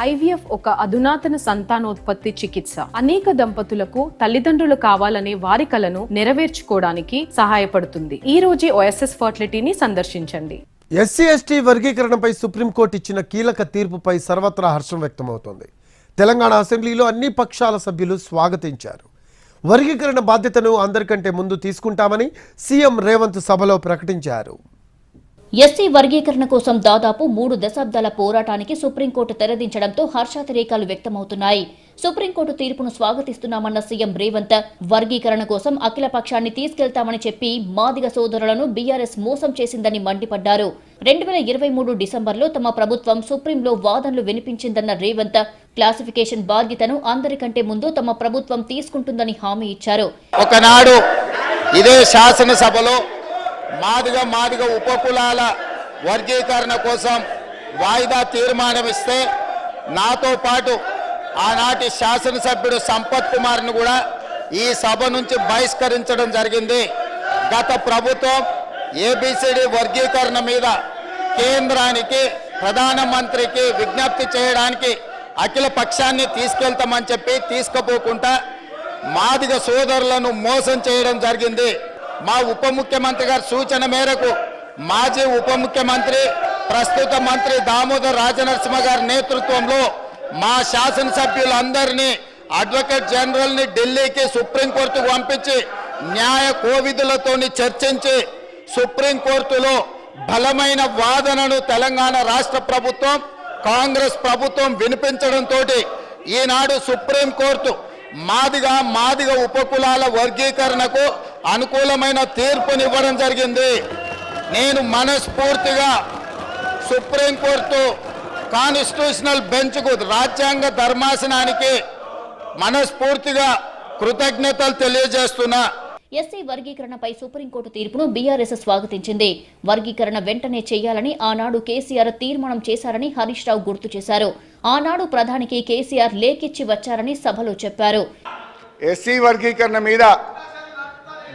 IVF ఒక అధునాతన సంతానోత్పత్తి చికిత్స. అనేక దంపతులకు తల్లిదండ్రులు కావాలనే వారి కలను నెరవేర్చుకోవడానికి సహాయపడుతుంది. ఈ రోజే ఓఎస్ఎస్ ఫర్టిలిటీని సందర్శించండి. ఎస్సీ ఎస్టీ వర్గీకరణపై సుప్రీంకోర్టు ఇచ్చిన కీలక తీర్పుపై సర్వత్రా హర్షం వ్యక్తమవుతోంది. తెలంగాణ అసెంబ్లీలో అన్ని పక్షాల సభ్యులు స్వాగతించారు. వర్గీకరణ బాధ్యతను అందరికంటే ముందు తీసుకుంటామని సీఎం రేవంత్ సభలో ప్రకటించారు. ఎస్సీ వర్గీకరణ కోసం దాదాపు మూడు దశాబ్దాల పోరాటానికి సుప్రీంకోర్టు తెరదించడంతో హర్షాతిరేకాలు వ్యక్తమవుతున్నాయి. సుప్రీంకోర్టు తీర్పును స్వాగతిస్తున్నామన్న సీఎం రేవంత్ వర్గీకరణ కోసం అఖిల పక్షాన్ని తీసుకెళ్తామని చెప్పి మాదిగ సోదరులను బీఆర్ఎస్ మోసం చేసిందని మండిపడ్డారు. రెండు వేల ఇరవై మూడు డిసెంబర్లో తమ ప్రభుత్వం సుప్రీంలో వాదనలు వినిపించిందన్న రేవంత్ క్లాసిఫికేషన్ బాధ్యతను అందరికంటే ముందు తమ ప్రభుత్వం తీసుకుంటుందని హామీ ఇచ్చారు. ఒకనాడు ఇదే శాసనసభలో మాదిగ మాదిగ ఉపకులాల వర్గీకరణ కోసం వాయిదా తీర్మానం ఇస్తే నాతో పాటు ఆనాటి శాసనసభ్యుడు సంపత్ కుమార్ను కూడా ఈ సభ నుంచి బహిష్కరించడం జరిగింది. గత ప్రభుత్వం ఏబిసిడి వర్గీకరణ మీద కేంద్రానికి ప్రధానమంత్రికి విజ్ఞప్తి చేయడానికి అఖిల పక్షాన్ని తీసుకెళ్తామని చెప్పి తీసుకుపోకుండా మాదిగ సోదరులను మోసం చేయడం జరిగింది. మా ఉప ముఖ్యమంత్రి గారి సూచన మేరకు మాజీ ఉప ముఖ్యమంత్రి ప్రస్తుత మంత్రి దామోదర్ రాజనరసింహ గారి నేతృత్వంలో మా శాసనసభ్యులందరినీ అడ్వకేట్ జనరల్ని ఢిల్లీకి సుప్రీంకోర్టుకు పంపించి న్యాయ కోవిధులతోని చర్చించి సుప్రీంకోర్టులో బలమైన వాదనను తెలంగాణ రాష్ట్ర ప్రభుత్వం కాంగ్రెస్ ప్రభుత్వం వినిపించడంతో ఈనాడు సుప్రీంకోర్టు మాదిగా మాదిగ ఉపకులాల వర్గీకరణకు అనుకూలమైన తీర్పునివ్వడం జరిగింది. నేను మనస్ఫూర్తిగా సుప్రీంకోర్టు కాన్స్టిట్యూషనల్ బెంచ్కు రాజ్యాంగ ధర్మాసనానికి మనస్ఫూర్తిగా కృతజ్ఞతలు తెలియజేస్తున్నా. ఎస్సీ వర్గీకరణపై సుప్రీంకోర్టు తీర్పును బీఆర్ఎస్ స్వాగతించింది. వర్గీకరణ వెంటనే చేయాలని ఆనాడు కేసీఆర్ తీర్మానం చేశారని హరీష్ రావు గుర్తు చేశారు. ఆనాడు ప్రధానికి కేసీఆర్ లేఖిచ్చి వచ్చారని సభలో చెప్పారు. ఎస్సీ వర్గీకరణ మీద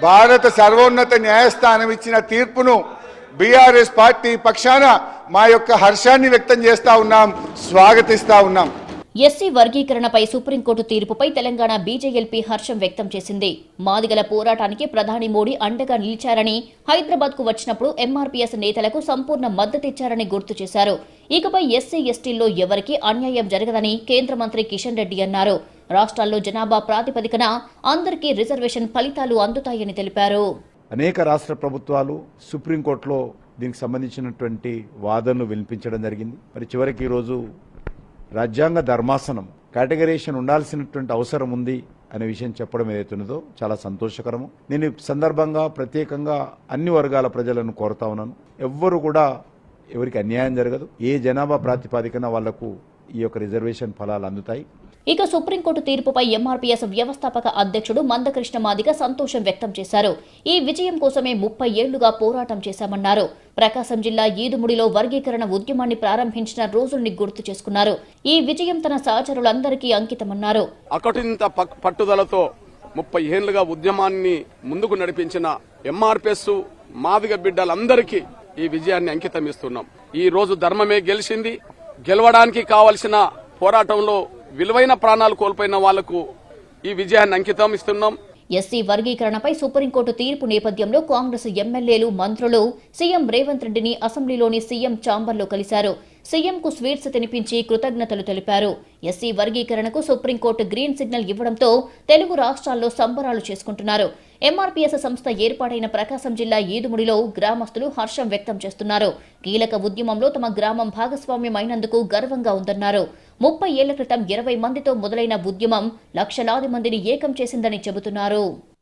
భారత సర్వోన్నత న్యాయస్థానం ఇచ్చిన తీర్పును బీఆర్ఎస్ పార్టీ పక్షాన మా యొక్క హర్షాన్ని వ్యక్తం చేస్తా ఉన్నాం స్వాగతిస్తా ఉన్నాం. ఎస్సీ వర్గీకరణపై సుప్రీంకోర్టు తీర్పుపై తెలంగాణ బీజేఎల్పీ హర్షం వ్యక్తం చేసింది. మాదిగల పోరాటానికి ప్రధాని మోడీ అండగా నిలిచారని హైదరాబాద్కు వచ్చినప్పుడు ఎంఆర్పీఎస్ నేతలకు సంపూర్ణ మద్దతిచ్చారని గుర్తు చేశారు. ఇకపై ఎస్సీ ఎస్టీల్లో ఎవరికీ అన్యాయం జరగదని కేంద్ర మంత్రి కిషన్ రెడ్డి అన్నారు. రాష్ట్రాల్లో జనాభా ప్రాతిపదికన అందరికీ రిజర్వేషన్ ఫలితాలు అందుతాయని తెలిపారు. అనేక రాష్ట్ర ప్రభుత్వాలు సుప్రీంకోర్టులో దీనికి సంబంధించినటువంటి వాదనలు వినిపించడం జరిగింది. మరి చివరికి ఈరోజు రాజ్యాంగ ధర్మాసనం కేటగరేషన్ ఉండాల్సినటువంటి అవసరం ఉంది అనే విషయం చెప్పడం ఏదైతున్నదో చాలా సంతోషకరము. నేను సందర్భంగా ప్రత్యేకంగా అన్ని వర్గాల ప్రజలను కోరుతా ఉన్నాను. ఎవ్వరు కూడా ఎవరికి అన్యాయం జరగదు. ఏ జనాభా ప్రాతిపాదికన వాళ్ళకు ఈ యొక్క రిజర్వేషన్ ఫలాలు అందుతాయి. ఇక సుప్రీంకోర్టు తీర్పుపై ఎంఆర్పీఎస్ వ్యవస్థాపక అధ్యక్షుడు మందకృష్ణ మాదిగ సంతోషం వ్యక్తం చేశారు. ఈ విజయం కోసమే ముప్పై ఏళ్ళుగా పోరాటం చేశామన్నారు. ప్రకాశం జిల్లా ఈదుముడిలో వర్గీకరణ ఉద్యమాన్ని ప్రారంభించిన రోజుల్ని గుర్తు చేసుకున్నారు. ఈ విజయం తన సహచరులందరికీ అంకితమన్నారు. అకటింత పట్టుదలతో ముప్పై ఏళ్ళుగా ఉద్యమాన్ని ముందుకు నడిపించిన ఎంఆర్పిఎస్ మాదిగ బిడ్డలందరికీ ఈ విజయాన్ని అంకితం ఇస్తున్నాం ఈ రోజు ధర్మమే గెలిచింది. గెలవడానికి కావలసిన పోరాటంలో విలువైన ప్రాణాలు కోల్పోయిన వాళ్ళకు ఈ విజయాన్ని అంకితం ఇస్తున్నాం. ఎస్సీ వర్గీకరణపై సుప్రీంకోర్టు తీర్పు నేపథ్యంలో కాంగ్రెస్ ఎమ్మెల్యేలు మంత్రులు సీఎం రేవంత్ రెడ్డిని అసెంబ్లీలోని సీఎం చాంబర్లో కలిశారు. సీఎంకు స్వీట్స్ తినిపించి కృతజ్ఞతలు తెలిపారు. ఎస్సీ వర్గీకరణకు సుప్రీంకోర్టు గ్రీన్ సిగ్నల్ ఇవ్వడంతో తెలుగు రాష్ట్రాల్లో సంబరాలు చేసుకుంటున్నారు. ఎంఆర్పీఎస్ సంస్థ ఏర్పాటైన ప్రకాశం జిల్లా ఈదుముడిలో గ్రామస్తులు హర్షం వ్యక్తం చేస్తున్నారు. కీలక ఉద్యమంలో తమ గ్రామం భాగస్వామ్యమైనందుకు గర్వంగా ఉందన్నారు. ముప్పై ఏళ్ళ క్రితం ఇరవై మందితో మొదలైన ఉద్యమం లక్షలాది మందిని ఏకం చేసిందని చెబుతున్నారు.